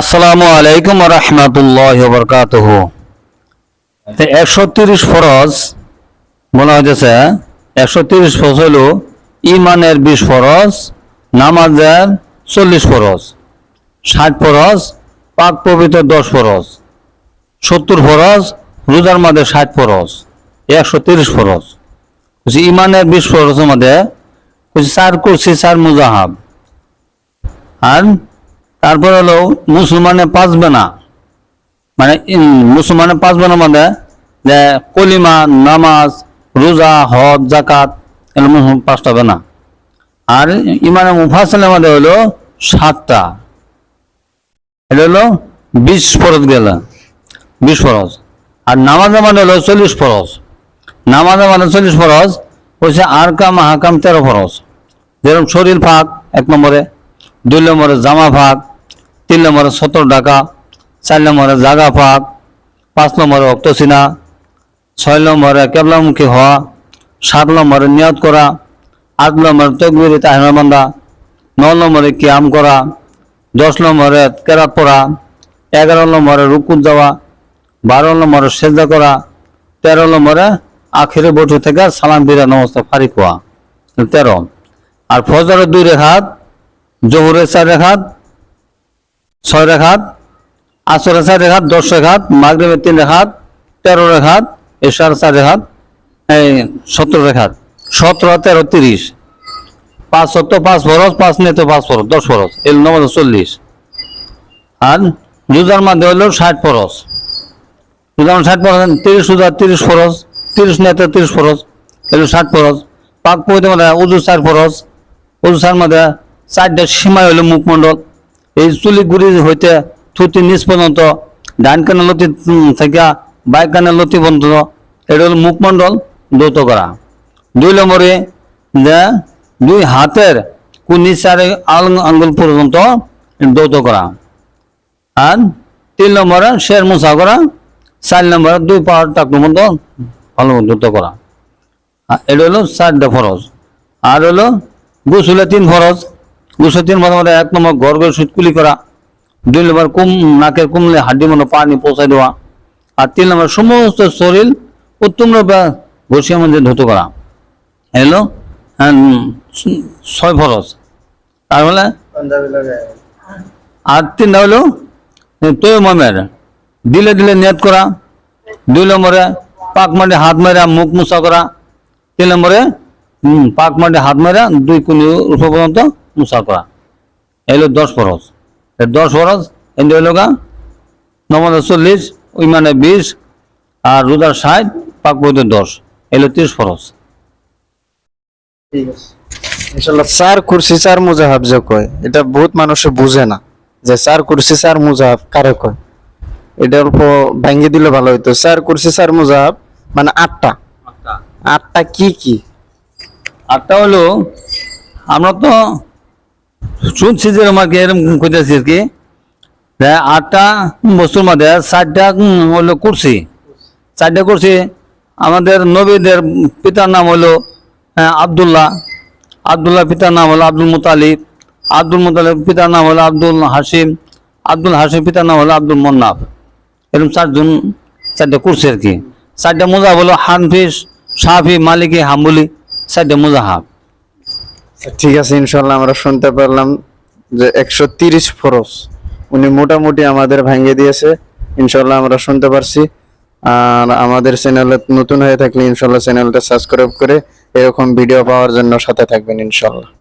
আসসালামু আলাইকুম রহমতুল্লাহ বরকাতহ। একশো তিরিশ ফরজ, মনে হয়েছে একশো তিরিশ ফরজ হল ইমানের বিশ ফরজ, নামাজের চল্লিশ ফরজ, ষাট ফরজ, পাক পবিত্র দশ ফরজ, সত্তর ফরজ, রোজার মধ্যে ষাট ফরজ একশো তিরিশ ফরজ। ইমানের বিশ ফরজের মধ্যে চার কুরসি, চার মুজাহাব। আর তারপর হলো মুসলমানে পাঁচবে না। মানে মুসলমানে পাঁচবে না মানে যে কলিমা, নামাজ, রোজা, হজ জাকাত এগুলো মুসলমান পাঁচটা হবে না। আর ইমানে মুফাসলের মধ্যে হলো সাতটা। এটা হলো বিশ ফরজ গেল। বিশ ফরজ। আর নামাজের মানে হলো চল্লিশ ফরজ। নামাজের মানে চল্লিশ ফরজ, হচ্ছে আর কাম হাকাম তেরো ফরজ। যেরকম শরীর ফাঁক এক নম্বরে, দুই নম্বরে জামা ফাঁক তিন নম্বরে সত্তর টাকা চার নম্বরে জাগা ফাঁক, পাঁচ নম্বরে অক্তসিনা ছয় নম্বরে কেবলামুখী হওয়া, সাত নম্বরে নিয়ত করা, আট নম্বরে তকবিরি তাহমাবান্ধা ন নম্বরে কিয়াম করা, দশ নম্বরে কেরাত পড়া, এগারো নম্বরে রুকুত যাওয়া, বারো নম্বরে সেজা করা, তেরো নম্বরে আখিরে বটু থেকে সালাম ফিরে নমস্তে ফারিক হওয়া, তেরো। আর ফজরের দুই রেখাত, জহুরের চার রেখাত ছয় রেখাত আসরের চার রেখাত, দশ রেখাত মাগরিবের তিন রেখাত, তেরো রেখাত, এশার চার রেখাত, এই সত্তর রেখাত। সতেরো, তেরো, তিরিশ। পাঁচ সত্তর পাঁচ ফরজ, পাঁচ নেতো পাঁচ ফরজ, দশ ফরজ। এল নয় চল্লিশ। আর রোজার মধ্যে হলো ষাট ফরজ। রোজার ষাট ফরজ তিরিশ রোজা, তিরিশ ফরজ, তিরিশ নেতো তিরিশ ফরজ। এলো ষাট ফরজ। পাক পবিত্র মধ্যে উজু চার ফরজ। উজু চার মধ্যে চারটা সীমায় হলো মুখমণ্ডল। এই চুলি গুড়ি হইতে থুতি নিচ পর্যন্ত, ডান কানে লতি থেকে বাইক কানে লতি পর্যন্ত, এটা হল মুখমণ্ডল দৌত করা। দুই নম্বরে, যে দুই হাতের কুনি চার আল- আঙ্গুল পর্যন্ত দৌত করা। আর তিন নম্বরে, শের মুসা করা। চার নম্বরে, দুই পাহাড় টাকুর মতো ভালো দৌত করা। এটা হলো চারটা ফরজ। আর হলো গোসলে তিন ফরজ। গোসলে তিন ফরজ মানে এক নম্বর ঘর ঘর সুতকুলি করা। দুই নম্বর কুম, নাকের কুমলে হাড্ডি মনে পানি পৌঁছায় দেওয়া। আর তিন নম্বর সমস্ত শরীর উত্তম রূপে ঘষিয়া মধ্যে ধুত করা। এলো ছয় ফরজ। তারপরে আর তিনটা হলো তৈ মমের দিলে দিলে নিয়ত করা। দুই নম্বরে পাক মাটি হাত মেরা মুখ মুছা করা। তিন নম্বরে পাক মাটি হাত মেরা দুই কুনি পর্যন্ত মুছা করা। এলো দশ ফরজ। দশ ফরজ এনে হইল গা নমাজ চল্লিশ ইমানে বিশ আর রোজার ষাট পাক বৈদ্য দশ। এলো তিরিশ ফরজ। ইনশাল্লাহ চার কুরসি চার মুজাহাব যে কয় এটা বহুত মানুষে বুঝে না যে চার কুরসি চার মুজাহাব কারে কয়। এটা অল্প ভাঙ্গি দিলে ভালো হইতো। চার কুরসি চার মুজাহাব মানে আটটা। আটটা কি কি? আটটা হলো আমরা তো শুনছি যে আমাকে এরকম কইতেছি আর কি? আটটা বস্তুর মধ্যে চারটা হলো কুরসি। চারটা কুরসি। আমাদের নবীদের পিতার নাম হলো আব্দুল্লাহ। আব্দুল্লাহ পিতার নাম হলো আব্দুল মুতালিব। আব্দুল মুতালিব পিতার নাম হলো আব্দুল হাসিম আব্দুল হাসিম পিতার নাম হলো আব্দুল মন্নাফ। এরকম চারজন, চারটা কুরসি আর কি। চারটা মোজাহাব হলো হানফিস সাফি মালিকি, হাম্বুলি। চারটা মোজাহাব। ঠিক আছে ইনশাল্লাহ আমরা শুনতে পারলাম যে একশো তিরিশ ফরস উনি মোটামুটি আমাদের ভাঙিয়ে দিয়েছে। ইনশাল্লাহ আমরা শুনতে পারছি। আর আমাদের চ্যানেলে নতুন হয়ে থাকলে ইনশাল্লাহ চ্যানেলটা সাবস্ক্রাইব করে এরকম ভিডিও পাওয়ার জন্য সাথে থাকবেন ইনশাল্লাহ